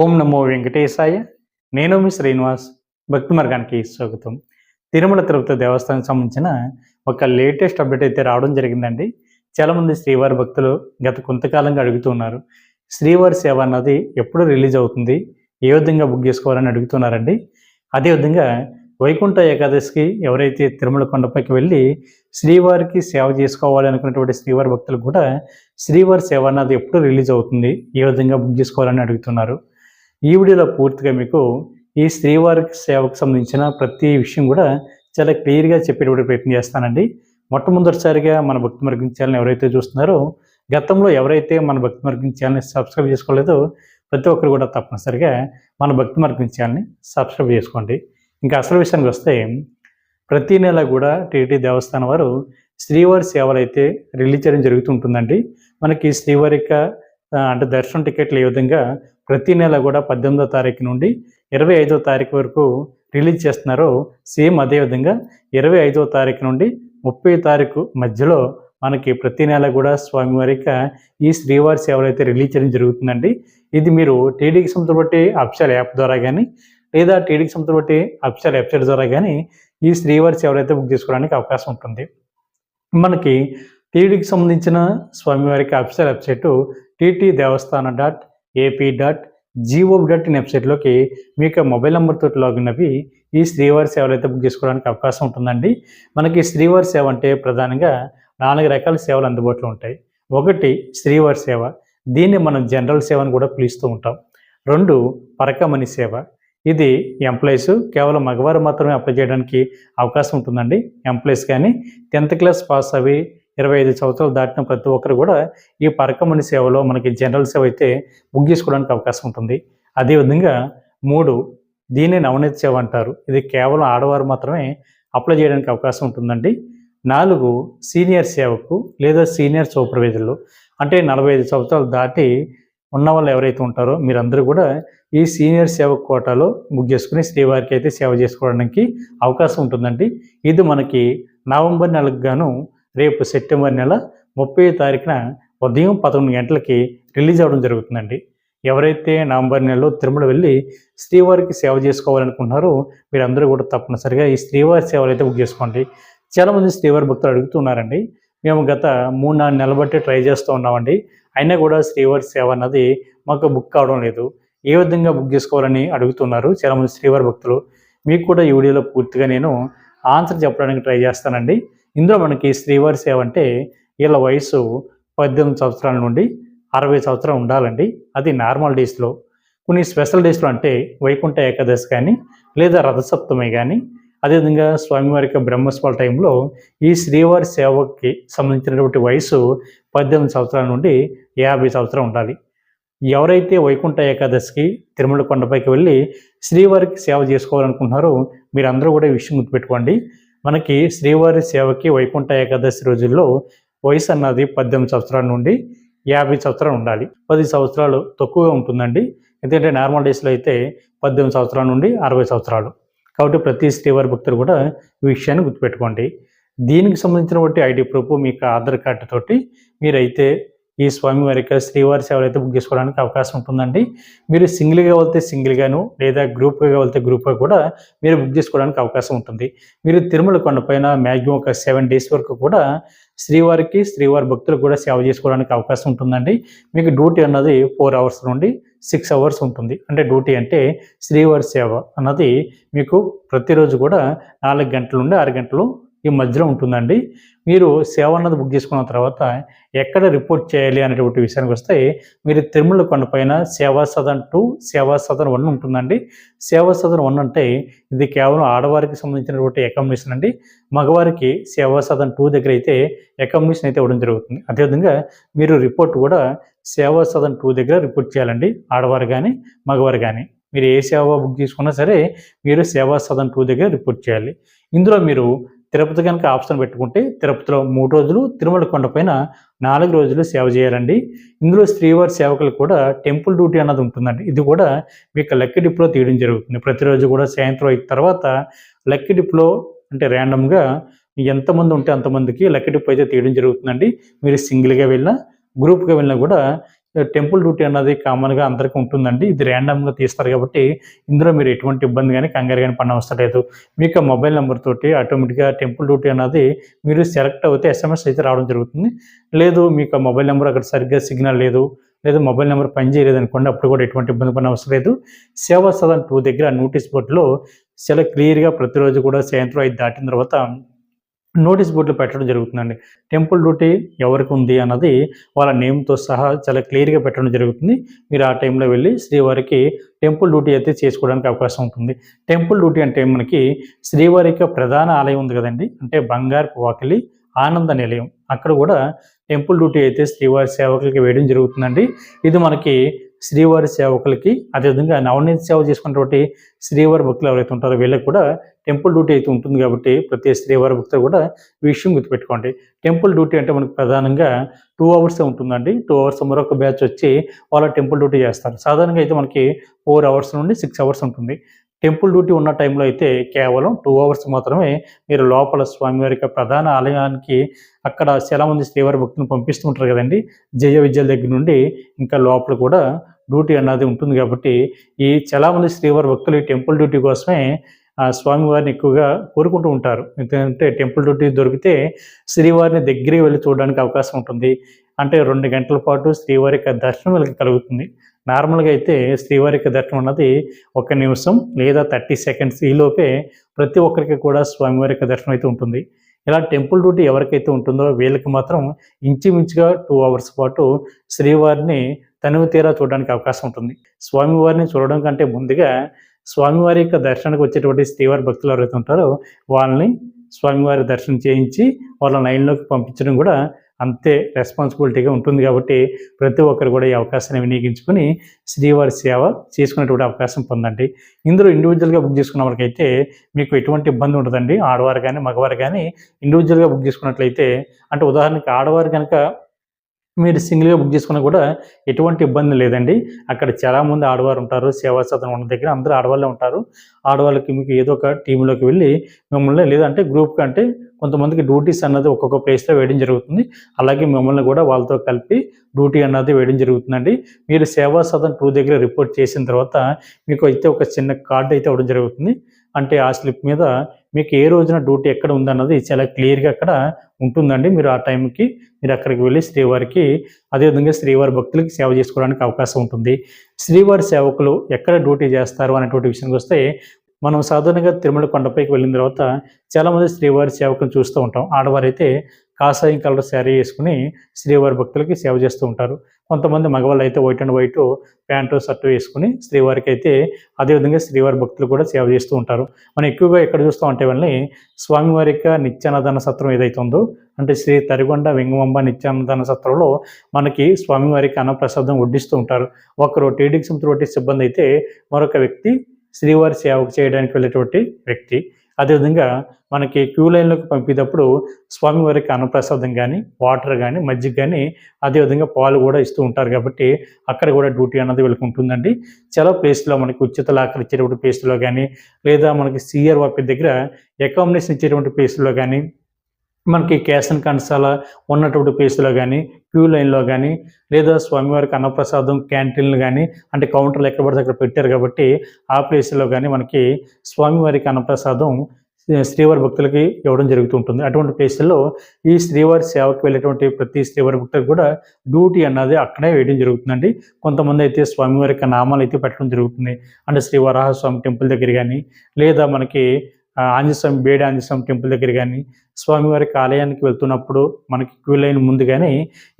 ఓం నమో వెంకటేశాయ. నేను మీ శ్రీనివాస్. భక్తి మార్గానికి స్వాగతం. తిరుమల తిరుపతి దేవస్థానం సంబంధించిన ఒక లేటెస్ట్ అప్డేట్ అయితే రావడం జరిగిందండి. చాలామంది శ్రీవారి భక్తులు గత కొంతకాలంగా అడుగుతున్నారు శ్రీవారి సేవ అన్నది ఎప్పుడు రిలీజ్ అవుతుంది? ఏ విధంగా బుక్ చేసుకోవాలని అడుగుతున్నారండి? అదేవిధంగా వైకుంఠ ఏకాదశికి ఎవరైతే తిరుమల కొండపైకి వెళ్ళి శ్రీవారికి సేవ చేసుకోవాలి అనుకున్నటువంటి శ్రీవారి భక్తులు కూడా శ్రీవారి సేవ అన్నది ఎప్పుడు రిలీజ్ అవుతుంది? ఏ విధంగా బుక్ చేసుకోవాలని అడుగుతున్నారు? ఈ వీడియోలో పూర్తిగా మీకు ఈ స్త్రీవారి సేవకు సంబంధించిన ప్రతి విషయం కూడా చాలా క్లియర్గా చెప్పేటువంటి ప్రయత్నం చేస్తానండి. మొట్టమొదటిసారిగా మన భక్తి మార్గం ఛానల్ ఎవరైతే చూస్తున్నారో గతంలో ఎవరైతే మన భక్తి మార్గం ఛానల్ని సబ్స్క్రైబ్ చేసుకోలేదో ప్రతి ఒక్కరు కూడా తప్పనిసరిగా మన భక్తి మార్గం ఛానల్ని సబ్స్క్రైబ్ చేసుకోండి. ఇంకా అసలు విషయానికి వస్తే ప్రతి నెల కూడా టీటీ దేవస్థానం వారు శ్రీవారి సేవలు అయితే రిలీజ్ చేయడం జరుగుతుంటుందండి మనకి శ్రీవారి యొక్క అంటే దర్శనం టికెట్లు ఏ విధంగా ప్రతి నెల కూడా పద్దెనిమిదో తారీఖు నుండి ఇరవై ఐదో తారీఖు వరకు రిలీజ్ చేస్తున్నారో. సేమ్ అదే విధంగా ఇరవై ఐదో తారీఖు నుండి ముప్పై తారీఖు మధ్యలో మనకి ప్రతి నెల కూడా స్వామివారిక ఈ శ్రీవారి సేవలు అయితే రిలీజ్ చేయడం జరుగుతుందండి. ఇది మీరు టీడీకి సంబంధం బట్టి అఫిషియల్ యాప్ ద్వారా కానీ లేదా టీడీకి సంబంధం బట్టి అఫిషియల్ వెబ్సైట్ ద్వారా కానీ ఈ శ్రీవారి సేవలు అయితే బుక్ చేసుకోవడానికి అవకాశం ఉంటుంది. మనకి టీడీకి సంబంధించిన స్వామివారికి official website TT Devasthanam dot AP dot G O dot in వెబ్సైట్లోకి మీ యొక్క మొబైల్ నెంబర్తో లాగిన్ అవి ఈ శ్రీవారి సేవలు అయితే బుక్ చేసుకోవడానికి అవకాశం ఉంటుందండి. మనకి శ్రీవారి సేవ అంటే ప్రధానంగా నాలుగు రకాల సేవలు అందుబాటులో ఉంటాయి. ఒకటి శ్రీవారి సేవ. దీన్ని మనం జనరల్ సేవ అని కూడా పిలుస్తూ ఉంటాం. రెండు పరకమణి సేవ. ఇది ఎంప్లాయీస్ కేవలం మగవారు మాత్రమే అప్లై చేయడానికి అవకాశం ఉంటుందండి. ఎంప్లాయీస్ కానీ టెన్త్ క్లాస్ పాస్ అవి ఇరవై ఐదు సంవత్సరాలు దాటిన ప్రతి ఒక్కరు కూడా ఈ పరకమణి సేవలో మనకి జనరల్ సేవ అయితే బుక్ చేసుకోవడానికి అవకాశం ఉంటుంది. అదేవిధంగా మూడు దీన్ని నవనీత సేవ అంటారు. ఇది కేవలం ఆడవారు మాత్రమే అప్లై చేయడానికి అవకాశం ఉంటుందండి. నాలుగు సీనియర్ సేవకు లేదా సీనియర్ సూపర్వైజర్లు. అంటే నలభై ఐదు సంవత్సరాలు దాటి ఉన్న వాళ్ళు ఎవరైతే ఉంటారో మీరందరూ కూడా ఈ సీనియర్ సేవ కోటాలో బుక్ చేసుకుని శ్రీవారికి అయితే సేవ చేసుకోవడానికి అవకాశం ఉంటుందండి. ఇది మనకి నవంబర్ నెలకు గాను రేపు సెప్టెంబర్ నెల ముప్పై తారీఖున ఉదయం పదకొండు గంటలకి రిలీజ్ అవ్వడం జరుగుతుందండి. ఎవరైతే నవంబర్ నెలలో తిరుమల వెళ్ళి శ్రీవారికి సేవ చేసుకోవాలనుకుంటున్నారో మీరందరూ కూడా తప్పనిసరిగా ఈ శ్రీవారి సేవలు అయితే బుక్ చేసుకోండి. చాలామంది శ్రీవారి భక్తులు అడుగుతున్నారండి. మేము గత మూడు నాలుగు నెలల బట్టి ట్రై చేస్తూ ఉన్నామండి. అయినా కూడా శ్రీవారి సేవ అన్నది మాకు బుక్ కావడం లేదు. ఏ విధంగా బుక్ చేసుకోవాలని అడుగుతున్నారు చాలామంది శ్రీవారి భక్తులు. మీకు కూడా ఈ వీడియోలో పూర్తిగా నేను ఆన్సర్ చెప్పడానికి ట్రై చేస్తానండి. ఇందులో మనకి శ్రీవారి సేవ అంటే వీళ్ళ వయసు పద్దెనిమిది సంవత్సరాల నుండి అరవై సంవత్సరాలు ఉండాలండి. అది నార్మల్ డేస్లో కొన్ని స్పెషల్ డేస్లో అంటే వైకుంఠ ఏకాదశి కానీ లేదా రథసప్తమి కానీ అదేవిధంగా స్వామివారి యొక్క బ్రహ్మోత్సవాల టైంలో ఈ శ్రీవారి సేవకి సంబంధించినటువంటి వయసు పద్దెనిమిది సంవత్సరాల నుండి యాభై సంవత్సరాలు ఉండాలి. ఎవరైతే వైకుంఠ ఏకాదశికి తిరుమల కొండపైకి వెళ్ళి శ్రీవారికి సేవ చేసుకోవాలనుకుంటున్నారో మీరందరూ కూడా ఈ విషయం గుర్తుపెట్టుకోండి. మనకి శ్రీవారి సేవకి వైకుంఠ ఏకాదశి రోజుల్లో వయసు అన్నది పద్దెనిమిది సంవత్సరాల నుండి యాభై సంవత్సరాలు ఉండాలి. పది సంవత్సరాలు తక్కువగా ఉంటుందండి. ఎందుకంటే నార్మల్ డేస్లో అయితే పద్దెనిమిది సంవత్సరాల నుండి అరవై సంవత్సరాలు. కాబట్టి ప్రతి శ్రీవారి భక్తులు కూడా ఈ విషయాన్ని గుర్తుపెట్టుకోండి. దీనికి సంబంధించిన బట్టి ఐడి ప్రూఫ్ మీకు ఆధార్ కార్డు తోటి మీరైతే ఈ స్వామివారి యొక్క శ్రీవారి సేవలు అయితే బుక్ చేసుకోవడానికి అవకాశం ఉంటుందండి. మీరు సింగిల్గా వెళ్తే సింగిల్గాను లేదా గ్రూప్గా వెళ్తే గ్రూప్గా కూడా మీరు బుక్ చేసుకోవడానికి అవకాశం ఉంటుంది. మీరు తిరుమల కొండపైన మ్యాక్సిమం ఒక సెవెన్ డేస్ వరకు కూడా శ్రీవారికి శ్రీవారి భక్తులకు కూడా సేవ చేసుకోవడానికి అవకాశం ఉంటుందండి. మీకు డ్యూటీ అన్నది ఫోర్ అవర్స్ నుండి సిక్స్ అవర్స్ ఉంటుంది. అంటే డ్యూటీ అంటే శ్రీవారి సేవ అన్నది మీకు ప్రతిరోజు కూడా నాలుగు గంటల నుండి ఆరు గంటలు ఈ మధ్యలో ఉంటుందండి. మీరు సేవ అన్నది బుక్ చేసుకున్న తర్వాత ఎక్కడ రిపోర్ట్ చేయాలి అనేటువంటి విషయానికి వస్తే మీరు తిరుమల కొండపైన సేవా సదన్ టూ సేవా సదన్ వన్ ఉంటుందండి. సేవా సదన్ వన్ అంటే ఇది కేవలం ఆడవారికి సంబంధించినటువంటి అకామిడేషన్ అండి. మగవారికి సేవా సదన్ టూ దగ్గర అయితే అకామిడేషన్ అయితే ఇవ్వడం జరుగుతుంది. అదేవిధంగా మీరు రిపోర్ట్ కూడా సేవా సదన్ టూ దగ్గర రిపోర్ట్ చేయాలండి. ఆడవారు కానీ మగవారు కానీ మీరు ఏ సేవ బుక్ చేసుకున్నా సరే మీరు సేవా సదన్ టూ దగ్గర రిపోర్ట్ చేయాలి. ఇందులో మీరు తిరుపతి కనుక ఆప్షన్ పెట్టుకుంటే తిరుపతిలో మూడు రోజులు తిరుమల కొండపైన నాలుగు రోజులు సేవ చేయాలండి. ఇందులో శ్రీవారి సేవకులు కూడా టెంపుల్ డ్యూటీ అన్నది ఉంటుందండి. ఇది కూడా మీకు లక్కీ డిప్లో తీయడం జరుగుతుంది. ప్రతిరోజు కూడా సాయంత్రం అయిన తర్వాత లక్కీ డిప్లో అంటే ర్యాండమ్గా ఎంతమంది ఉంటే అంతమందికి లక్కీ డిప్ అయితే తీయడం జరుగుతుందండి. మీరు సింగిల్గా వెళ్ళినా గ్రూప్గా వెళ్ళినా కూడా టెంపుల్ డ్యూటీ అన్నది కామన్గా అందరికీ ఉంటుందండి. ఇది ర్యాండమ్గా తీస్తారు కాబట్టి ఇందులో మీరు ఎటువంటి ఇబ్బంది కానీ కంగారు కానీ పడిన అవసరం లేదు. మీకు ఆ మొబైల్ నెంబర్ తోటి ఆటోమేటిక్గా టెంపుల్ డ్యూటీ అన్నది మీరు సెలెక్ట్ అవుతే ఎస్ఎంఎస్ అయితే రావడం జరుగుతుంది. లేదు మీకు మొబైల్ నెంబర్ అక్కడ సరిగ్గా సిగ్నల్ లేదు లేదా మొబైల్ నెంబర్ పనిచేయలేదు అనుకోండి అప్పుడు కూడా ఎటువంటి ఇబ్బంది పడిన అవసరం లేదు. సేవా సదన్ టూ దగ్గర నోటీస్ బోర్డులో చాలా క్లియర్గా ప్రతిరోజు కూడా సాయంత్రం ఐదు దాటిన తర్వాత నోటీస్ బోర్డులు పెట్టడం జరుగుతుందండి. టెంపుల్ డ్యూటీ ఎవరికి ఉంది అన్నది వాళ్ళ నేమ్తో సహా చాలా క్లియర్గా పెట్టడం జరుగుతుంది. మీరు ఆ టైంలో వెళ్ళి శ్రీవారికి టెంపుల్ డ్యూటీ అయితే చేసుకోవడానికి అవకాశం ఉంటుంది. టెంపుల్ డ్యూటీ అంటే మనకి శ్రీవారి యొక్క ప్రధాన ఆలయం ఉంది కదండి. అంటే బంగారు వాకిలి ఆనంద నిలయం. అక్కడ కూడా టెంపుల్ డ్యూటీ అయితే శ్రీవారి సేవకులకి వేయడం జరుగుతుందండి. ఇది మనకి శ్రీవారి సేవకులకి అదేవిధంగా నవనీత సేవ చేసుకున్నటువంటి శ్రీవారి భక్తులు ఎవరైతే ఉంటారో వీళ్ళకి కూడా టెంపుల్ డ్యూటీ అయితే ఉంటుంది కాబట్టి ప్రతి శ్రీవారి భక్తులు కూడా విషయం గుర్తుపెట్టుకోండి. టెంపుల్ డ్యూటీ అంటే మనకు ప్రధానంగా టూ అవర్స్ ఉంటుందండి. టూ అవర్స్ మరొక బ్యాచ్ వచ్చి వాళ్ళ టెంపుల్ డ్యూటీ చేస్తారు. సాధారణంగా అయితే మనకి ఫోర్ అవర్స్ నుండి సిక్స్ అవర్స్ ఉంటుంది. టెంపుల్ డ్యూటీ ఉన్న టైంలో అయితే కేవలం టూ అవర్స్ మాత్రమే మీరు లోపల స్వామివారి యొక్క ప్రధాన ఆలయానికి అక్కడ చాలామంది శ్రీవారి భక్తులను పంపిస్తూ ఉంటారు కదండి. జయ విద్యల దగ్గర నుండి ఇంకా లోపల కూడా డ్యూటీ అన్నది ఉంటుంది కాబట్టి ఈ చాలామంది శ్రీవారి భక్తులు ఈ టెంపుల్ డ్యూటీ కోసమే ఆ స్వామివారిని ఎక్కువగా కోరుకుంటూ ఉంటారు. ఎందుకంటే టెంపుల్ డ్యూటీ దొరికితే శ్రీవారిని దగ్గరికి వెళ్ళి చూడడానికి అవకాశం ఉంటుంది. అంటే రెండు గంటల పాటు శ్రీవారి యొక్క దర్శనం వీళ్ళకి కలుగుతుంది. నార్మల్గా అయితే శ్రీవారి యొక్క దర్శనం అన్నది ఒక నిమిషం లేదా థర్టీ సెకండ్స్ ఈలోపే ప్రతి ఒక్కరికి కూడా స్వామివారి యొక్క దర్శనం అయితే ఉంటుంది. ఇలా టెంపుల్ డ్యూటీ ఎవరికైతే ఉంటుందో వీళ్ళకి మాత్రం ఇంచుమించుగా టూ అవర్స్ పాటు శ్రీవారిని తనువు తీరా చూడడానికి అవకాశం ఉంటుంది. స్వామివారిని చూడడం కంటే ముందుగా స్వామివారి యొక్క దర్శనానికి వచ్చేటువంటి శ్రీవారి భక్తులు ఎవరైతే ఉంటారో వాళ్ళని స్వామివారి దర్శనం చేయించి వాళ్ళ లైన్లోకి పంపించడం కూడా అంతే రెస్పాన్సిబిలిటీగా ఉంటుంది కాబట్టి ప్రతి ఒక్కరు కూడా ఈ అవకాశాన్ని వినియోగించుకొని శ్రీవారి సేవ చేసుకునేటువంటి అవకాశం పొందండి. ఇందులో ఇండివిజువల్గా బుక్ చేసుకున్న వాళ్ళకైతే మీకు ఎటువంటి ఇబ్బంది ఉండదండి. ఆడవారు కానీ మగవారు కానీ ఇండివిజువల్గా బుక్ చేసుకున్నట్లయితే అంటే ఉదాహరణకి ఆడవారు కనుక మీరు సింగిల్గా బుక్ చేసుకున్నా కూడా ఎటువంటి ఇబ్బంది లేదండి. అక్కడ చాలామంది ఆడవారు ఉంటారు సేవా సదనం ఉన్న దగ్గర అందరూ ఆడవాళ్ళే ఉంటారు. ఆడవాళ్ళకి మీకు ఏదో ఒక టీంలోకి వెళ్ళి మిమ్మల్ని లేదంటే గ్రూప్ అంటే కొంతమందికి డ్యూటీస్ అన్నది ఒక్కొక్క ప్లేస్లో వేయడం జరుగుతుంది. అలాగే మిమ్మల్ని కూడా వాళ్ళతో కలిపి డ్యూటీ అన్నది వేయడం జరుగుతుందండి. మీరు సేవా సదన్ టూ దగ్గర రిపోర్ట్ చేసిన తర్వాత మీకు అయితే ఒక చిన్న కార్డు అయితే ఇవ్వడం జరుగుతుంది. అంటే ఆ స్లిప్ మీద మీకు ఏ రోజున డ్యూటీ ఎక్కడ ఉందన్నది చాలా క్లియర్గా అక్కడ ఉంటుందండి. మీరు ఆ టైంకి మీరు అక్కడికి వెళ్ళి శ్రీవారికి అదేవిధంగా శ్రీవారి భక్తులకి సేవ చేసుకోవడానికి అవకాశం ఉంటుంది. శ్రీవారి సేవకులు ఎక్కడ డ్యూటీ చేస్తారు అనేటువంటి విషయానికి వస్తే మనం సాధారణంగా తిరుమల కొండపైకి వెళ్ళిన తర్వాత చాలామంది శ్రీవారి సేవకులను చూస్తూ ఉంటాం. ఆడవారైతే కాషాయం కలర్ శారీ వేసుకుని శ్రీవారి భక్తులకి సేవ చేస్తూ ఉంటారు. కొంతమంది మగవాళ్ళు అయితే white and white pant shirt వేసుకుని శ్రీవారికి అయితే అదేవిధంగా శ్రీవారి భక్తులు కూడా సేవ చేస్తూ ఉంటారు. మనం ఎక్కువగా ఎక్కడ చూస్తూ ఉంటే వాళ్ళని స్వామివారి యొక్క నిత్యాన్నదాన సత్రం ఏదైతే ఉందో అంటే శ్రీ తరిగొండ వెంగమంబ నిత్యానదాన సత్రంలో మనకి స్వామివారికి అన్నప్రసాదం వడ్డిస్తూ ఉంటారు. ఒకరు టీడీకి సంబంధించిన సిబ్బంది అయితే మరొక వ్యక్తి శ్రీవారి సేవకు చేయడానికి వెళ్ళేటువంటి వ్యక్తి. అదేవిధంగా మనకి క్యూ లైన్లోకి పంపేటప్పుడు స్వామివారికి అన్నప్రసాదం కానీ వాటర్ కానీ మజ్జిగ కానీ అదేవిధంగా పాలు కూడా ఇస్తూ ఉంటారు కాబట్టి అక్కడ కూడా డ్యూటీ అన్నది వీళ్ళకి ఉంటుందండి. చాలా ప్లేస్లో మనకి ఉచిత లాకర్ ఇచ్చేటువంటి ప్లేస్లో కానీ లేదా మనకి సిఆర్ వాపి దగ్గర అకామిడేషన్ ఇచ్చేటువంటి ప్లేస్లో కానీ మనకి క్యాష్ అండ్ కన్సాల ఉన్నటువంటి ప్లేస్లో కానీ క్యూ లైన్లో కానీ లేదా స్వామివారికి అన్నప్రసాదం క్యాంటీన్లు కానీ అంటే కౌంటర్లు ఎక్కడ పడితే అక్కడ పెట్టారు కాబట్టి ఆ ప్లేస్లో కానీ మనకి స్వామివారికి అన్నప్రసాదం శ్రీవారి భక్తులకి ఇవ్వడం జరుగుతుంటుంది అటువంటి ప్లేసుల్లో ఈ శ్రీవారి సేవకు వెళ్ళేటువంటి ప్రతి శ్రీవారి భక్తులకు కూడా డ్యూటీ అన్నది అక్కడే వేయడం జరుగుతుందండి. కొంతమంది అయితే స్వామివారి యొక్క నామాలు అయితే పెట్టడం జరుగుతుంది. అంటే శ్రీ వరాహస్వామి టెంపుల్ దగ్గర కానీ లేదా మనకి ఆంజస్వామి బేడి ఆంజస్వామి టెంపుల్ దగ్గర కానీ స్వామివారి ఆలయానికి వెళ్తున్నప్పుడు మనకి క్యూ లైన్ ముందు కానీ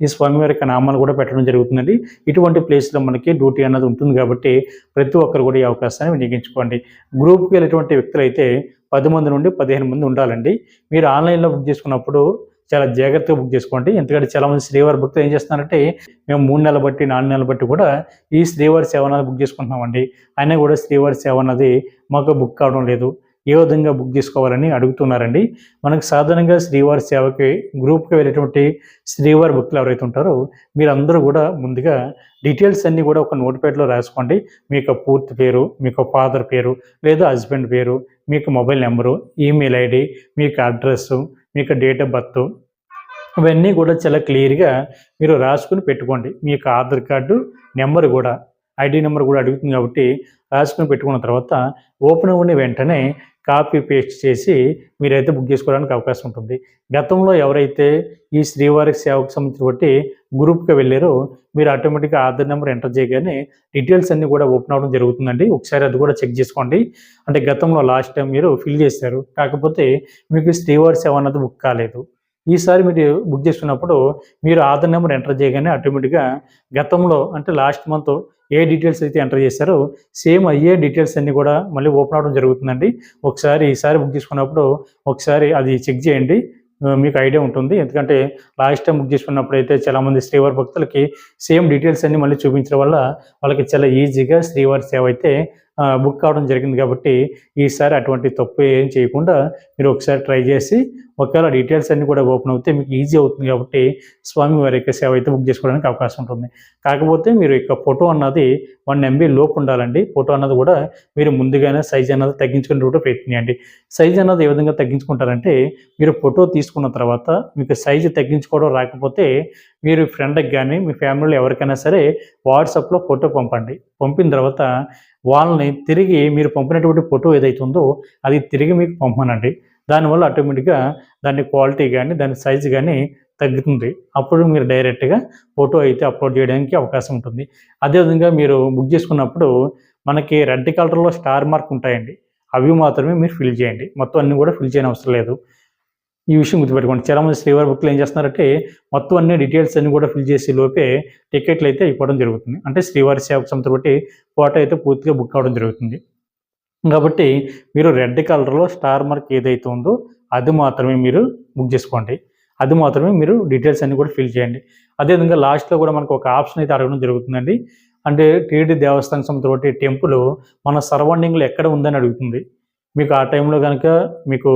ఈ స్వామివారి యొక్క నామాలు కూడా పెట్టడం జరుగుతుందండి. ఇటువంటి ప్లేస్లో మనకి డ్యూటీ అన్నది ఉంటుంది కాబట్టి ప్రతి ఒక్కరు కూడా ఈ అవకాశాన్ని వినియోగించుకోండి. గ్రూప్కి వెళ్ళేటువంటి వ్యక్తులు అయితే పది మంది నుండి పదిహేను మంది ఉండాలండి. మీరు ఆన్లైన్లో బుక్ చేసుకున్నప్పుడు చాలా జాగ్రత్తగా బుక్ చేసుకోండి. ఎందుకంటే చాలా మంది శ్రీవారి భక్తులు ఏం చేస్తున్నారంటే మేము మూడు నెలలు బట్టి నాలుగు నెలలు బట్టి కూడా ఈ శ్రీవారి సేవ అనేది బుక్ చేసుకుంటున్నామండి. అయినా కూడా శ్రీవారి సేవ అన్నది మాకు బుక్ కావడం లేదు. ఏ విధంగా బుక్ చేసుకోవాలని అడుగుతున్నారండి. మనకు సాధారణంగా శ్రీవారి సేవకి గ్రూప్కి వెళ్ళేటువంటి శ్రీవారి భక్తులు ఎవరైతే ఉంటారో మీరందరూ కూడా ముందుగా డీటెయిల్స్ అన్నీ కూడా ఒక నోట్ప్యాడ్లో రాసుకోండి. మీ యొక్క పూర్తి పేరు మీ ఫాదర్ పేరు లేదా హస్బెండ్ పేరు మీకు మొబైల్ నెంబరు ఈమెయిల్ ఐడి మీకు అడ్రస్సు మీకు డేట్ ఆఫ్ బర్త్ ఇవన్నీ కూడా చాలా క్లియర్గా మీరు రాసుకుని పెట్టుకోండి. మీ యొక్క ఆధార్ కార్డు నెంబర్ కూడా ఐడి నెంబర్ కూడా అడుగుతుంది కాబట్టి రాసుకుని పెట్టుకున్న తర్వాత ఓపెన్ అవ్వని వెంటనే కాపీ పేస్ట్ చేసి మీరైతే బుక్ చేసుకోవడానికి అవకాశం ఉంటుంది. గతంలో ఎవరైతే ఈ శ్రీవారి సేవకు సంబంధించిన బట్టి గ్రూప్కి వెళ్ళారో మీరు ఆటోమేటిక్గా ఆధార్ నెంబర్ ఎంటర్ చేయగానే డీటెయిల్స్ అన్నీ కూడా ఓపెన్ అవ్వడం జరుగుతుందండి. ఒకసారి అది కూడా చెక్ చేసుకోండి. అంటే గతంలో లాస్ట్ టైం మీరు ఫిల్ చేశారు. కాకపోతే మీకు శ్రీవారి సేవ అన్నది బుక్ కాలేదు. ఈసారి మీరు బుక్ చేసుకున్నప్పుడు మీరు ఆధార్ నెంబర్ ఎంటర్ చేయగానే ఆటోమేటిక్గా గతంలో అంటే లాస్ట్ మంత్ ఏ డీటెయిల్స్ అయితే ఎంటర్ చేశారో సేమ్ అయ్యే డీటెయిల్స్ అన్నీ కూడా మళ్ళీ ఓపెన్ అవడం జరుగుతుందండి. ఒకసారి ఈసారి బుక్ చేసుకున్నప్పుడు ఒకసారి అది చెక్ చేయండి. మీకు ఐడియా ఉంటుంది. ఎందుకంటే లాస్ట్ టైం బుక్ చేసుకున్నప్పుడు అయితే చాలామంది శ్రీవారి భక్తులకి సేమ్ డీటెయిల్స్ అన్ని మళ్ళీ చూపించడం వల్ల వాళ్ళకి చాలా ఈజీగా శ్రీవారి సేవ అయితే బుక్ కావడం జరిగింది కాబట్టి ఈసారి అటువంటి తప్పు ఏం చేయకుండా మీరు ఒకసారి ట్రై చేసి ఒకవేళ డీటెయిల్స్ అన్నీ కూడా ఓపెన్ అవుతే మీకు ఈజీ అవుతుంది కాబట్టి స్వామి వారి యొక్క సేవ అయితే బుక్ చేసుకోవడానికి అవకాశం ఉంటుంది. కాకపోతే మీరు యొక్క ఫోటో అన్నది వన్ ఎంబీ లోపు ఉండాలండి. ఫోటో అన్నది కూడా మీరు ముందుగానే సైజ్ అన్నది తగ్గించుకునే కూడా ప్రయత్నియండి సైజ్ అన్నది ఏ విధంగా తగ్గించుకుంటారంటే మీరు ఫోటో తీసుకున్న తర్వాత మీకు సైజు తగ్గించుకోవడం రాకపోతే మీరు ఫ్రెండ్కి కానీ మీ ఫ్యామిలీలో ఎవరికైనా సరే వాట్సాప్లో ఫోటో పంపండి. పంపిన తర్వాత వాళ్ళని తిరిగి మీరు పంపినటువంటి ఫోటో ఏదైతే ఉందో అది తిరిగి మీకు పంపనండి. దానివల్ల ఆటోమేటిక్గా దాని క్వాలిటీ కానీ దాని సైజు కానీ తగ్గుతుంది. అప్పుడు మీరు డైరెక్ట్గా ఫోటో అయితే అప్లోడ్ చేయడానికి అవకాశం ఉంటుంది. అదేవిధంగా మీరు బుక్ చేసుకున్నప్పుడు మనకి రెడ్ కలర్లో స్టార్ మార్క్ ఉంటాయండి. అవి మాత్రమే మీరు ఫిల్ చేయండి. మొత్తం అన్నీ కూడా ఫిల్ చేయని అవసరం లేదు. ఈ విషయం గుర్తుపెట్టుకోండి. చాలామంది శ్రీవారి బుక్లు ఏం చేస్తున్నారంటే మొత్తం అన్ని డీటెయిల్స్ అన్ని కూడా ఫిల్ చేసే లోపే టికెట్లు అయితే ఇవ్వడం జరుగుతుంది. అంటే శ్రీవారి సేవకు సంస్థ బట్టి ఫోటో అయితే పూర్తిగా బుక్ అవ్వడం జరుగుతుంది. కాబట్టి మీరు రెడ్ కలర్లో స్టార్ మార్క్ ఏదైతే ఉందో అది మాత్రమే మీరు బుక్ చేసుకోండి. అది మాత్రమే మీరు డీటెయిల్స్ అన్ని కూడా ఫిల్ చేయండి. అదేవిధంగా లాస్ట్లో కూడా మనకు ఒక ఆప్షన్ అయితే అడగడం జరుగుతుందండి. అంటే టీడీ దేవస్థానం సంస్థ బట్టి టెంపుల్ మన సరౌండింగ్లో ఎక్కడ ఉందని అడుగుతుంది. మీకు ఆ టైంలో కనుక మీకు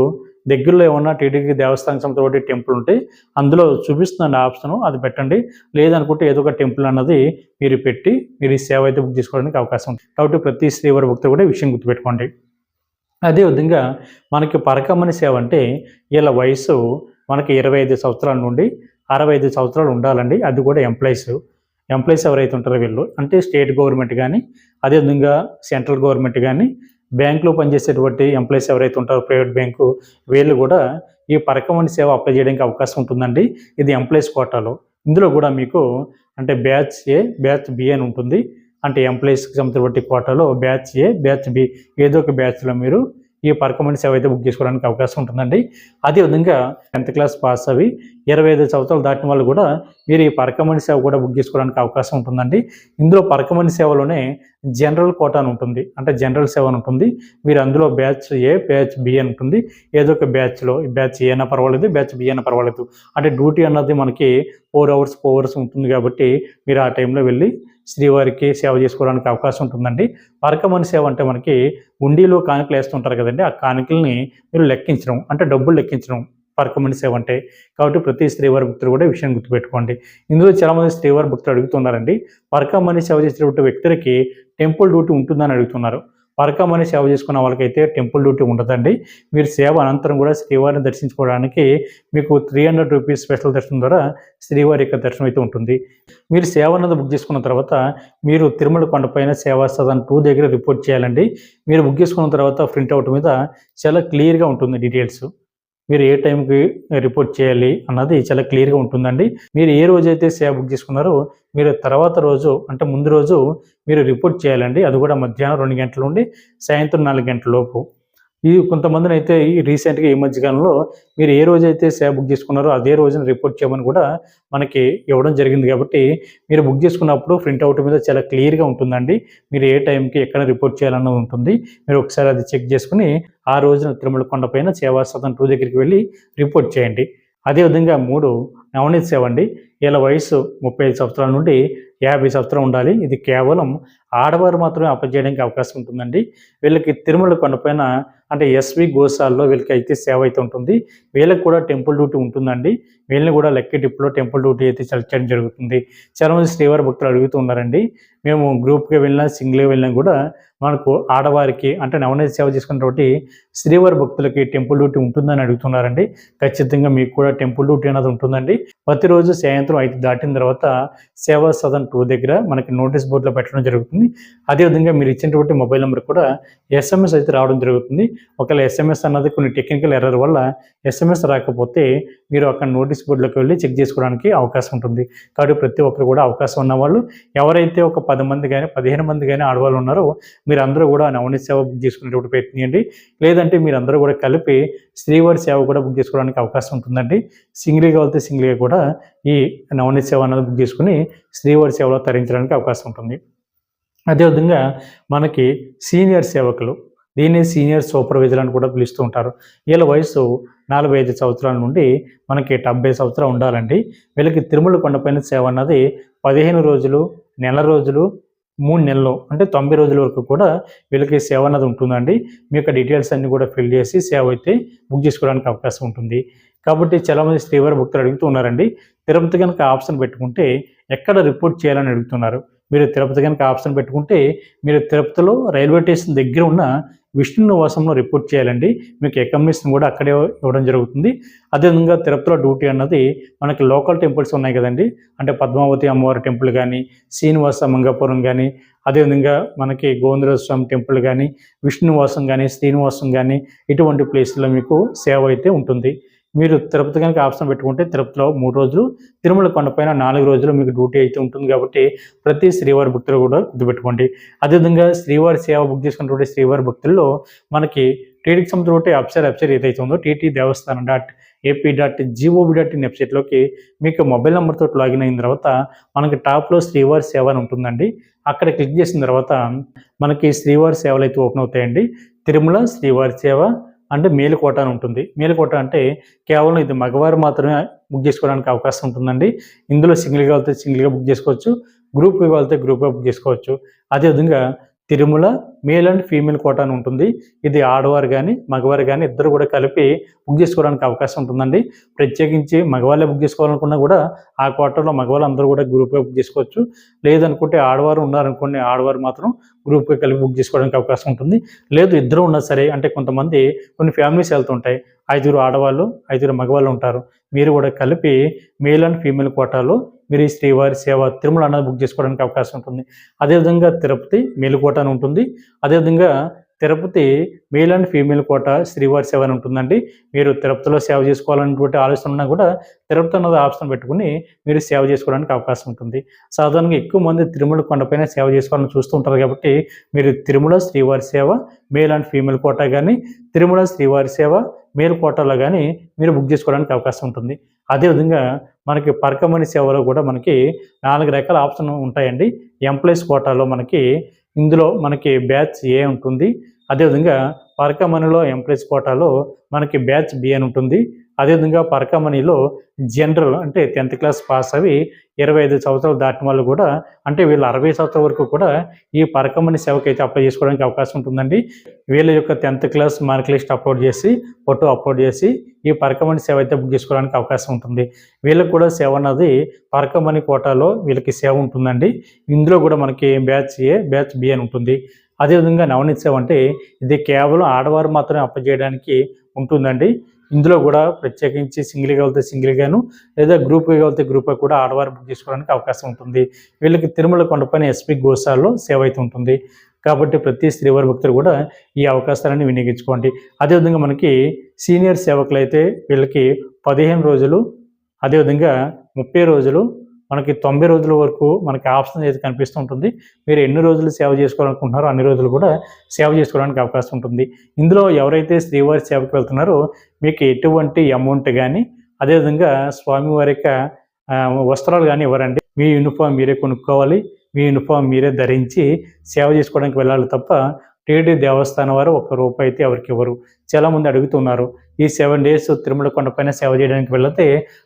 దగ్గరలో ఏమన్నా టీడీకి దేవస్థానం సంస్థ టెంపుల్ ఉంటే అందులో చూపిస్తుందండి ఆప్షన్ అది పెట్టండి. లేదనుకుంటే ఏదో ఒక టెంపుల్ అన్నది మీరు పెట్టి మీరు ఈ సేవ అయితే బుక్ చేసుకోవడానికి అవకాశం ఉంది. కాబట్టి ప్రతి శ్రీవారి భక్తులు కూడా విషయం గుర్తుపెట్టుకోండి. అదేవిధంగా మనకి పరకమ్మని సేవ అంటే వీళ్ళ వయసు మనకి ఇరవై ఐదు సంవత్సరాల నుండి అరవై ఐదు సంవత్సరాలు ఉండాలండి. అది కూడా ఎంప్లాయీస్ ఎంప్లాయీస్ ఎవరైతే ఉంటారో వీళ్ళు అంటే స్టేట్ గవర్నమెంట్ కానీ అదేవిధంగా సెంట్రల్ గవర్నమెంట్ కానీ బ్యాంకులో పనిచేసేటువంటి ఎంప్లాయీస్ ఎవరైతే ఉంటారో ప్రైవేట్ బ్యాంకు వీళ్ళు కూడా ఈ పరకమని సేవ అప్లై చేయడానికి అవకాశం ఉంటుందండి. ఇది ఎంప్లాయీస్ కోటాలో. ఇందులో కూడా మీకు అంటే బ్యాచ్ ఏ బ్యాచ్ బి అని ఉంటుంది. అంటే ఎంప్లాయీస్కి సంబంధించిన కోటాలో బ్యాచ్ ఏ బ్యాచ్ బి ఏదో ఒక బ్యాచ్లో మీరు ఈ పరకమని సేవ అయితే బుక్ చేసుకోవడానికి అవకాశం ఉంటుందండి అదేవిధంగా టెన్త్ క్లాస్ పాస్ అవి ఇరవై ఐదు సంవత్సరాలు దాటిన వాళ్ళు కూడా మీరు ఈ పరకమని సేవ కూడా బుక్ చేసుకోవడానికి అవకాశం ఉంటుందండి. ఇందులో పరకమని సేవలోనే జనరల్ కోటా అని ఉంటుంది. అంటే జనరల్ సేవ అని ఉంటుంది. మీరు అందులో బ్యాచ్ ఏ బ్యాచ్ బి అని ఉంటుంది. ఏదో ఒక బ్యాచ్లో బ్యాచ్ ఏ అయినా పర్వాలేదు బ్యాచ్ బి అయినా పర్వాలేదు. అంటే డ్యూటీ అన్నది మనకి ఫోర్ అవర్స్ ఫోర్ అవర్స్ ఉంటుంది కాబట్టి మీరు ఆ టైంలో వెళ్ళి శ్రీవారికి సేవ చేసుకోవడానికి అవకాశం ఉంటుందండి. పరకమని సేవ అంటే మనకి ఉండిలో కానుకలు వేస్తుంటారు కదండి. ఆ కానుకల్ని మీరు లెక్కించడం అంటే డబ్బులు లెక్కించడం పరకమని సేవ అంటే. కాబట్టి ప్రతి శ్రీవారి భక్తులు కూడా విషయం గుర్తుపెట్టుకోండి. ఇందులో చాలామంది శ్రీవారి భక్తులు అడుగుతున్నారండి. పరకమని సేవ చేసేటువంటి వ్యక్తులకి టెంపుల్ డ్యూటీ ఉంటుందని అడుగుతున్నారు. పరకమని సేవ చేసుకున్న వాళ్ళకైతే టెంపుల్ డ్యూటీ ఉండదండి. మీరు సేవ అనంతరం కూడా శ్రీవారిని దర్శించుకోవడానికి మీకు త్రీ హండ్రెడ్ రూపీస్ స్పెషల్ దర్శనం ద్వారా శ్రీవారి యొక్క దర్శనం అయితే ఉంటుంది. మీరు సేవ అన్నది బుక్ చేసుకున్న తర్వాత మీరు తిరుమల కొండపైన సేవా సదన్ టూ దగ్గర రిపోర్ట్ చేయాలండి. మీరు బుక్ చేసుకున్న తర్వాత ప్రింట్అవుట్ మీద చాలా క్లియర్గా ఉంటుంది డీటెయిల్స్ మీరు ఏ టైంకి రిపోర్ట్ చేయాలి అన్నది చాలా క్లియర్గా ఉంటుందండి. మీరు ఏ రోజైతే సేవ బుక్ చేసుకున్నారో మీరు తర్వాత రోజు అంటే ముందు రోజు మీరు రిపోర్ట్ చేయాలండి. అది కూడా మధ్యాహ్నం రెండు గంటల నుండి సాయంత్రం నాలుగు గంటల లోపు. ఈ కొంతమందిని అయితే ఈ రీసెంట్గా ఈ మధ్యకాలంలో మీరు ఏ రోజైతే సేవ బుక్ చేసుకున్నారో అదే రోజున రిపోర్ట్ చేయమని కూడా మనకి ఇవ్వడం జరిగింది కాబట్టి మీరు బుక్ చేసుకున్నప్పుడు ప్రింట్అవుట్ మీద చాలా క్లియర్గా ఉంటుందండి. మీరు ఏ టైంకి ఎక్కడ రిపోర్ట్ చేయాలన్నది ఉంటుంది. మీరు ఒకసారి అది చెక్ చేసుకుని ఆ రోజున తిరుమల కొండపైన సేవా సదన్ టూ దగ్గరికి వెళ్ళి రిపోర్ట్ చేయండి. అదేవిధంగా మూడు నవనీత సేవ అండి. వీళ్ళ వయసు ముప్పై ఐదు సంవత్సరాల నుండి యాభై సంవత్సరాలు ఉండాలి. ఇది కేవలం ఆడవారు మాత్రమే అప్పచేయడానికి అవకాశం ఉంటుందండి. వీళ్ళకి తిరుమల కొండపైన అంటే ఎస్వి గోశాల్లో వీళ్ళకి అయితే సేవ అయితే ఉంటుంది. వీళ్ళకి కూడా టెంపుల్ డ్యూటీ ఉంటుందండి. వీళ్ళని కూడా లక్కీ టిప్లో టెంపుల్ డ్యూటీ అయితే సెలెక్ట్ చేయడం జరుగుతుంది. చాలా మంది శ్రీవారి భక్తులు అడుగుతూ ఉన్నారండి. మేము గ్రూప్గా వెళ్ళినా సింగిల్గా వెళ్ళినా కూడా మనకు ఆడవారికి అంటే నవనీత సేవ చేసుకున్నటువంటి శ్రీవారి భక్తులకి టెంపుల్ డ్యూటీ ఉంటుందని అడుగుతున్నారండి. ఖచ్చితంగా మీకు కూడా టెంపుల్ డ్యూటీ అనేది ఉంటుందండి. ప్రతిరోజు సాయంత్రం ఐదు దాటిన తర్వాత సేవా సదన్ టూ దగ్గర మనకి నోటీస్ బోర్డులో పెట్టడం జరుగుతుంది. అదేవిధంగా మీరు ఇచ్చినటువంటి మొబైల్ నెంబర్ కూడా ఎస్ఎంఎస్ అయితే రావడం జరుగుతుంది. ఒకవేళ ఎస్ఎంఎస్ అన్నది కొన్ని టెక్నికల్ ఎర్రర్ వల్ల ఎస్ఎంఎస్ రాకపోతే మీరు అక్కడ నోటీస్ బోర్డులోకి వెళ్ళి చెక్ చేసుకోవడానికి అవకాశం ఉంటుంది. కాబట్టి ప్రతి ఒక్కరు కూడా అవకాశం ఉన్నవాళ్ళు ఎవరైతే ఒక పది మంది కానీ పదిహేను మంది కానీ ఆడవాళ్ళు ఉన్నారో. మీరు అందరూ కూడా నవనీత సేవ బుక్ చేసుకునేటువంటి ప్రయత్నియండి లేదంటే మీరు అందరూ కూడా కలిపి శ్రీవారి సేవ కూడా బుక్ చేసుకోవడానికి అవకాశం ఉంటుందండి. సింగిల్గా వెళ్తే సింగిల్గా కూడా ఈ నవనీత సేవ అనేది బుక్ చేసుకుని శ్రీవారి సేవలో తరించడానికి అవకాశం ఉంటుంది. అదేవిధంగా మనకి సీనియర్ సేవకులు దీన్ని సీనియర్ సూపర్వైజర్ అని కూడా పిలుస్తూ ఉంటారు. వీళ్ళ వయసు నలభై ఐదు సంవత్సరాల నుండి మనకి డెబ్బై సంవత్సరాలు ఉండాలండి. వీళ్ళకి తిరుమల కొండపైన సేవ అన్నది పదిహేను రోజులు నెల రోజులు మూడు నెలలు అంటే తొంభై రోజుల వరకు కూడా వీళ్ళకి సేవ అన్నది ఉంటుందండి. మీ యొక్క డీటెయిల్స్ అన్ని కూడా ఫిల్ చేసి సేవ అయితే బుక్ చేసుకోవడానికి అవకాశం ఉంటుంది. కాబట్టి చాలామంది శ్రీవారి భక్తులు అడుగుతూ ఉన్నారండి తిరుపతి కనుక ఆప్షన్ పెట్టుకుంటే ఎక్కడ రిపోర్ట్ చేయాలని అడుగుతున్నారు? మీరు తిరుపతి కనుక ఆప్షన్ పెట్టుకుంటే మీరు తిరుపతిలో రైల్వే స్టేషన్ దగ్గర ఉన్న విష్ణునివాసంలో రిపోర్ట్ చేయాలండి. మీకు అకామిడేషన్ కూడా అక్కడే ఇవ్వడం జరుగుతుంది. అదేవిధంగా తిరుపతిలో డ్యూటీ అన్నది మనకి లోకల్ టెంపుల్స్ ఉన్నాయి కదండి. అంటే పద్మావతి అమ్మవారి టెంపుల్ కానీ శ్రీనివాస మంగాపురం కానీ అదేవిధంగా మనకి గోవిందరాజ స్వామి టెంపుల్ కానీ విష్ణునివాసం కానీ శ్రీనివాసం కానీ ఇటువంటి ప్లేస్లో మీకు సేవ అయితే ఉంటుంది. మీరు తిరుపతి కనుక ఆప్షన్ పెట్టుకుంటే తిరుపతిలో మూడు రోజులు తిరుమల కొండపైన నాలుగు రోజులు మీకు డ్యూటీ అయితే ఉంటుంది కాబట్టి ప్రతి శ్రీవారి భక్తులు కూడా గుర్తుపెట్టుకోండి. అదేవిధంగా శ్రీవారి సేవ బుక్ చేసుకున్నటువంటి శ్రీవారి భక్తుల్లో మనకి టీడీకి సంబంధించిన వెబ్సైట్ వెబ్సైట్ ఏదైతే ఉందో TT Devasthanam dot AP dot G O V dot in వెబ్సైట్లోకి మీకు మొబైల్ నెంబర్తో లాగిన్ అయిన తర్వాత మనకి టాప్లో శ్రీవారి సేవ అని ఉంటుందండి. అక్కడ క్లిక్ చేసిన తర్వాత మనకి శ్రీవారి సేవలు అయితే ఓపెన్ అవుతాయండి. తిరుమల శ్రీవారి సేవ అంటే మేలుకోట అని ఉంటుంది. మేలుకోట అంటే కేవలం ఇది మగవారు మాత్రమే బుక్ చేసుకోవడానికి అవకాశం ఉంటుందండి. ఇందులో సింగిల్గా వెళ్తే సింగిల్గా బుక్ చేసుకోవచ్చు. గ్రూప్గా వెళ్తే గ్రూప్గా బుక్ చేసుకోవచ్చు. అదేవిధంగా Tirumala male and female quota అని ఉంటుంది. ఇది ఆడవారు కానీ మగవారు కానీ ఇద్దరు కూడా కలిపి బుక్ చేసుకోవడానికి అవకాశం ఉంటుందండి. ప్రత్యేకించి మగవాళ్ళే బుక్ చేసుకోవాలనుకున్నా కూడా ఆ కోటలో మగవాళ్ళు అందరూ కూడా గ్రూప్గా బుక్ చేసుకోవచ్చు. లేదనుకుంటే ఆడవారు ఉన్నారనుకోండి ఆడవారు మాత్రం గ్రూప్గా కలిపి బుక్ చేసుకోవడానికి అవకాశం ఉంటుంది. లేదు ఇద్దరు ఉన్నా సరే అంటే కొంతమంది కొన్ని ఫ్యామిలీస్ వెళ్తుంటాయి ఐదుగురు ఆడవాళ్ళు ఐదుగురు మగవాళ్ళు ఉంటారు. మీరు కూడా కలిపి మేల్ అండ్ ఫీమేల్ కోటాలో మీరు ఈ శ్రీవారి సేవ తిరుమల అన్నది బుక్ చేసుకోవడానికి అవకాశం ఉంటుంది. అదేవిధంగా తిరుపతి మేలుకోట అని ఉంటుంది. అదేవిధంగా Tirupati male and female quota Srivari Seva అని ఉంటుందండి. మీరు తిరుపతిలో సేవ చేసుకోవాలనేటువంటి ఆలోచన ఉన్నా కూడా తిరుపతి అన్నది ఆప్షన్ పెట్టుకుని మీరు సేవ చేసుకోవడానికి అవకాశం ఉంటుంది. సాధారణంగా ఎక్కువ మంది తిరుమల కొండపైన సేవ చేసుకోవాలని చూస్తూ ఉంటారు కాబట్టి మీరు తిరుమల శ్రీవారి సేవ మేల్ అండ్ ఫీమేల్ కోట కానీ తిరుమల శ్రీవారి సేవ మేల్ కోటలో కానీ మీరు బుక్ చేసుకోవడానికి అవకాశం ఉంటుంది. అదేవిధంగా మనకి పరకమణి సేవలో కూడా మనకి నాలుగు రకాల ఆప్షన్ ఉంటాయండి. ఎంప్లాయీస్ కోటాలో మనకి ఇందులో మనకి బ్యాచ్ ఏ ఉంటుంది. అదేవిధంగా పరకమణిలో ఎంప్లాయీస్ కోటాలో మనకి బ్యాచ్ బి అని ఉంటుంది. అదేవిధంగా పరకమణిలో జనరల్ అంటే టెన్త్ క్లాస్ పాస్ అవి ఇరవై ఐదు సంవత్సరాలు దాటిన వాళ్ళు కూడా అంటే వీళ్ళు అరవై సంవత్సరాల వరకు కూడా ఈ పరకమణి సేవకైతే అయితే అప్లై చేసుకోవడానికి అవకాశం ఉంటుందండి. వీళ్ళ యొక్క tenth class mark list upload చేసి ఫోటో అప్లోడ్ చేసి ఈ పరకమణి సేవ అయితే బుక్ చేసుకోవడానికి అవకాశం ఉంటుంది. వీళ్ళకి కూడా సేవ అన్నది పరకమణి కోటాలో వీళ్ళకి సేవ ఉంటుందండి. ఇందులో కూడా మనకి బ్యాచ్ ఏ బ్యాచ్ బి అని ఉంటుంది. అదేవిధంగా నవనీత్ సేవ అంటే ఇది కేవలం ఆడవారు మాత్రమే అప్లై చేయడానికి ఉంటుందండి. ఇందులో కూడా ప్రత్యేకించి సింగిల్గా వెళ్తే సింగిల్గాను లేదా గ్రూప్గా వెళ్తే గ్రూప్గా కూడా ఆడవారు బుక్ చేసుకోవడానికి అవకాశం ఉంటుంది. వీళ్ళకి తిరుమల కొండపైన ఎస్పీ గోశాలలో సేవ అయితే ఉంటుంది. కాబట్టి ప్రతి స్త్రీవారి భక్తులు కూడా ఈ అవకాశాలను వినియోగించుకోండి. అదేవిధంగా మనకి సీనియర్ సేవకులు అయితే వీళ్ళకి పదిహేను రోజులు అదేవిధంగా ముప్పై రోజులు మనకి తొంభై రోజుల వరకు మనకి ఆప్షన్ అయితే కనిపిస్తూ ఉంటుంది. మీరు ఎన్ని రోజులు సేవ చేసుకోవాలనుకుంటున్నారో అన్ని రోజులు కూడా సేవ చేసుకోవడానికి అవకాశం ఉంటుంది. ఇందులో ఎవరైతే శ్రీవారి సేవకు వెళ్తున్నారో మీకు ఎటువంటి అమౌంట్ కానీ అదేవిధంగా స్వామివారి యొక్క వస్త్రాలు కానీ ఇవ్వరండి. మీ యూనిఫామ్ మీరే కొనుక్కోవాలి. మీ యూనిఫామ్ మీరే ధరించి సేవ చేసుకోవడానికి వెళ్ళాలి తప్ప టీడీ దేవస్థానం వారు ఒక్క రూపాయి అయితే ఎవరికి ఇవ్వరు. చాలా మంది అడుగుతున్నారు ఈ సెవెన్ డేస్ తిరుమల కొండపైన సేవ చేయడానికి వెళితే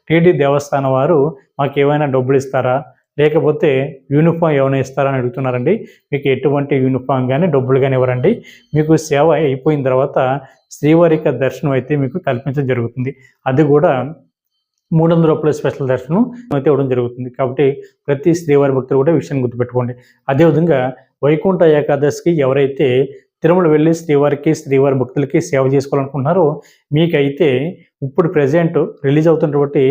టీడీ దేవస్థానం వారు మాకు ఏమైనా డబ్బులు ఇస్తారా? లేకపోతే యూనిఫామ్ ఏమైనా ఇస్తారని అడుగుతున్నారండి. మీకు ఎటువంటి యూనిఫామ్ కానీ డబ్బులు కానీ ఇవ్వరండి. మీకు సేవ అయిపోయిన తర్వాత శ్రీవారిక దర్శనం అయితే మీకు కల్పించడం జరుగుతుంది. అది కూడా మూడు వందల రూపాయల స్పెషల్ దర్శనం అయితే ఇవ్వడం జరుగుతుంది. కాబట్టి ప్రతి శ్రీవారి భక్తులు కూడా విషయాన్ని గుర్తుపెట్టుకోండి. అదేవిధంగా వైకుంఠ ఏకాదశికి ఎవరైతే తిరుమల వెళ్ళి శ్రీవారికి శ్రీవారి భక్తులకి సేవ చేసుకోవాలనుకుంటున్నారో మీకైతే ఇప్పుడు ప్రజెంట్ రిలీజ్ అవుతున్నటువంటి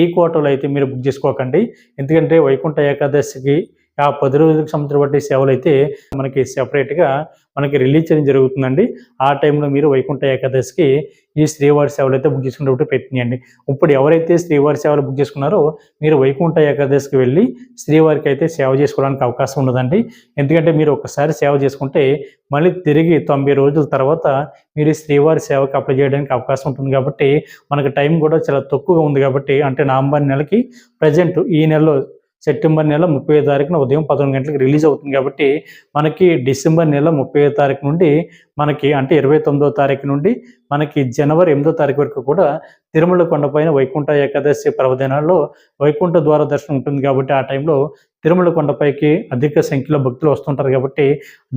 ఈ కోటలో అయితే మీరు బుక్ చేసుకోకండి. ఎందుకంటే వైకుంఠ ఏకాదశికి ఆ పది రోజులకు సంబంధించినటువంటి సేవలు అయితే మనకి సెపరేట్గా మనకి రిలీజ్ చేయడం జరుగుతుందండి. ఆ టైంలో మీరు వైకుంఠ ఏకాదశికి ఈ శ్రీవారి సేవలు అయితే బుక్ చేసుకునేటప్పుడు పెట్టినాయండి. ఇప్పుడు ఎవరైతే శ్రీవారి సేవలు బుక్ చేసుకున్నారో మీరు వైకుంఠ ఏకాదశికి వెళ్ళి శ్రీవారికి అయితే సేవ చేసుకోవడానికి అవకాశం ఉండదండి. ఎందుకంటే మీరు ఒకసారి సేవ చేసుకుంటే మళ్ళీ తిరిగి తొంభై రోజుల తర్వాత మీరు శ్రీవారి సేవకి అప్లై చేయడానికి అవకాశం ఉంటుంది కాబట్టి మనకు టైం కూడా చాలా తక్కువగా ఉంది కాబట్టి అంటే నవంబర్ నెలకి ప్రజెంట్ ఈ నెలలో సెప్టెంబర్ నెల ముప్పై తారీఖున ఉదయం పదకొండు గంటలకు రిలీజ్ అవుతుంది కాబట్టి మనకి డిసెంబర్ నెల ముప్పై తారీఖు నుండి మనకి అంటే ఇరవై తొమ్మిదో తారీఖు నుండి మనకి జనవరి ఎనిమిదో తారీఖు వరకు కూడా తిరుమల కొండపైన వైకుంఠ ఏకాదశి పర్వదినాల్లో వైకుంఠ ద్వార దర్శనం ఉంటుంది కాబట్టి ఆ టైంలో తిరుమల కొండపైకి అధిక సంఖ్యలో భక్తులు వస్తుంటారు కాబట్టి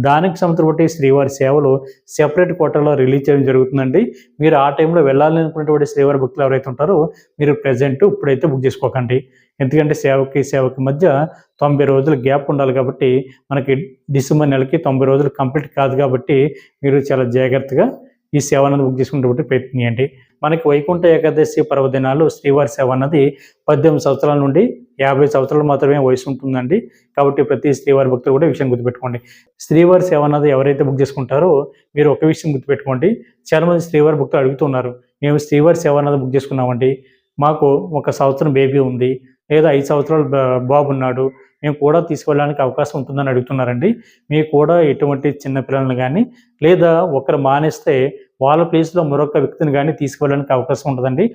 దానికి సంబంధించి బట్టి శ్రీవారి సేవలు సెపరేట్ కోటలో రిలీజ్ చేయడం జరుగుతుందండి. మీరు ఆ టైంలో వెళ్ళాలనుకున్నటువంటి శ్రీవారి భక్తులు ఎవరైతే ఉంటారో మీరు ప్రజెంట్ ఇప్పుడైతే బుక్ చేసుకోకండి. ఎందుకంటే సేవకి సేవకి మధ్య తొంభై రోజులు గ్యాప్ ఉండాలి కాబట్టి మనకి డిసెంబర్ నెలకి తొంభై రోజులు కంప్లీట్ కాదు కాబట్టి మీరు చాలా జాగ్రత్తగా ఈ సేవ అనేది బుక్ చేసుకునేటువంటి ప్రయత్నించండి. మనకి వైకుంఠ ఏకాదశి పర్వదినాలు శ్రీవారి సేవ అన్నది పద్దెనిమిది సంవత్సరాల నుండి యాభై సంవత్సరాలు మాత్రమే వయసు ఉంటుందండి. కాబట్టి ప్రతి శ్రీవారి భక్తులు కూడా విషయం గుర్తుపెట్టుకోండి. శ్రీవారి సేవ అన్నది ఎవరైతే బుక్ చేసుకుంటారో మీరు ఒక విషయం గుర్తుపెట్టుకోండి. చాలామంది శ్రీవారి భక్తులు అడుగుతున్నారు మేము శ్రీవారి సేవ అన్నది బుక్ చేసుకున్నామండి. మాకు ఒక సంవత్సరం బేబీ ఉంది. లేదా ఐదు సంవత్సరాలు బాబు ఉన్నాడు మేము కూడా తీసుకెళ్ళడానికి అవకాశం ఉంటుందని అడుగుతున్నారండి. మీకు కూడా ఎటువంటి చిన్నపిల్లలను కానీ లేదా ఒకరు మానేస్తే వాళ్ళ ప్లేస్లో మరొక వ్యక్తిని కానీ తీసుకెళ్ళడానికి అవకాశం ఉంటుందండి.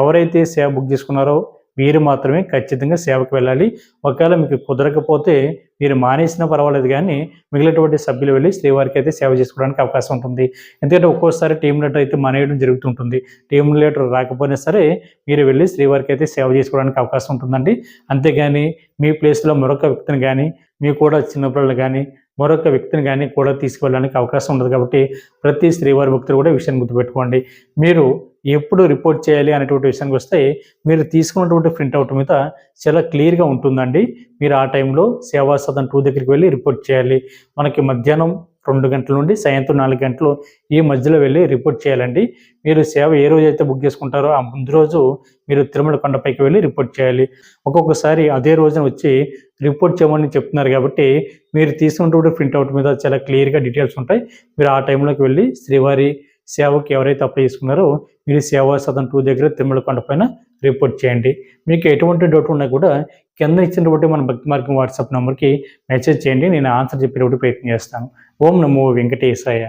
ఎవరైతే సేవ బుక్ చేసుకున్నారో మీరు మాత్రమే ఖచ్చితంగా సేవకు వెళ్ళాలి. ఒకవేళ మీకు కుదరకపోతే మీరు మానేసినా పర్వాలేదు కానీ మిగిలినటువంటి సభ్యులు వెళ్ళి శ్రీవారికి అయితే సేవ చేసుకోవడానికి అవకాశం ఉంటుంది. ఎందుకంటే ఒక్కోసారి టీం లీటర్ అయితే మానేయడం జరుగుతుంటుంది. టీం లీటర్ రాకపోయినా సరే మీరు వెళ్ళి శ్రీవారికి అయితే సేవ చేసుకోవడానికి అవకాశం ఉంటుందండి. అంతేగాని మీ ప్లేస్లో మరొక వ్యక్తిని కానీ మీ కూడా చిన్నపిల్లలు కానీ మరొక వ్యక్తిని కానీ కూడా తీసుకువెళ్ళడానికి అవకాశం ఉండదు కాబట్టి ప్రతి శ్రీవారి భక్తులు కూడా విషయాన్ని గుర్తుపెట్టుకోండి. మీరు ఎప్పుడు రిపోర్ట్ చేయాలి అనేటువంటి విషయానికి వస్తే మీరు తీసుకున్నటువంటి ప్రింట్అవుట్ మీద చాలా క్లియర్గా ఉంటుందండి. మీరు ఆ టైంలో సేవా సదన్ టూ దగ్గరికి వెళ్ళి రిపోర్ట్ చేయాలి. మనకి మధ్యాహ్నం రెండు గంటల నుండి సాయంత్రం నాలుగు గంటలు ఈ మధ్యలో వెళ్ళి రిపోర్ట్ చేయాలండి. మీరు సేవ ఏ రోజు అయితే బుక్ చేసుకుంటారో ఆ ముందు రోజు మీరు తిరుమల కొండపైకి వెళ్ళి రిపోర్ట్ చేయాలి. ఒక్కొక్కసారి అదే రోజున వచ్చి రిపోర్ట్ చేయమని చెప్తున్నారు కాబట్టి మీరు తీసుకున్నటువంటి ప్రింట్అవుట్ మీద చాలా క్లియర్గా డీటెయిల్స్ ఉంటాయి. మీరు ఆ టైంలోకి వెళ్ళి శ్రీవారి సేవకి ఎవరైతే అప్లై చేసుకున్నారో మీరు సేవా సదన్ టూ దగ్గర తిరుమల కొండ పైన రిపోర్ట్ చేయండి. మీకు ఎటువంటి డౌట్ ఉన్నా కూడా కింద ఇచ్చినటువంటి మన భక్తి మార్గం వాట్సాప్ నెంబర్కి మెసేజ్ చేయండి. నేను ఆన్సర్ చెప్పేటువంటి ప్రయత్నం చేస్తాను. ఓం నమో వెంకటేశాయ.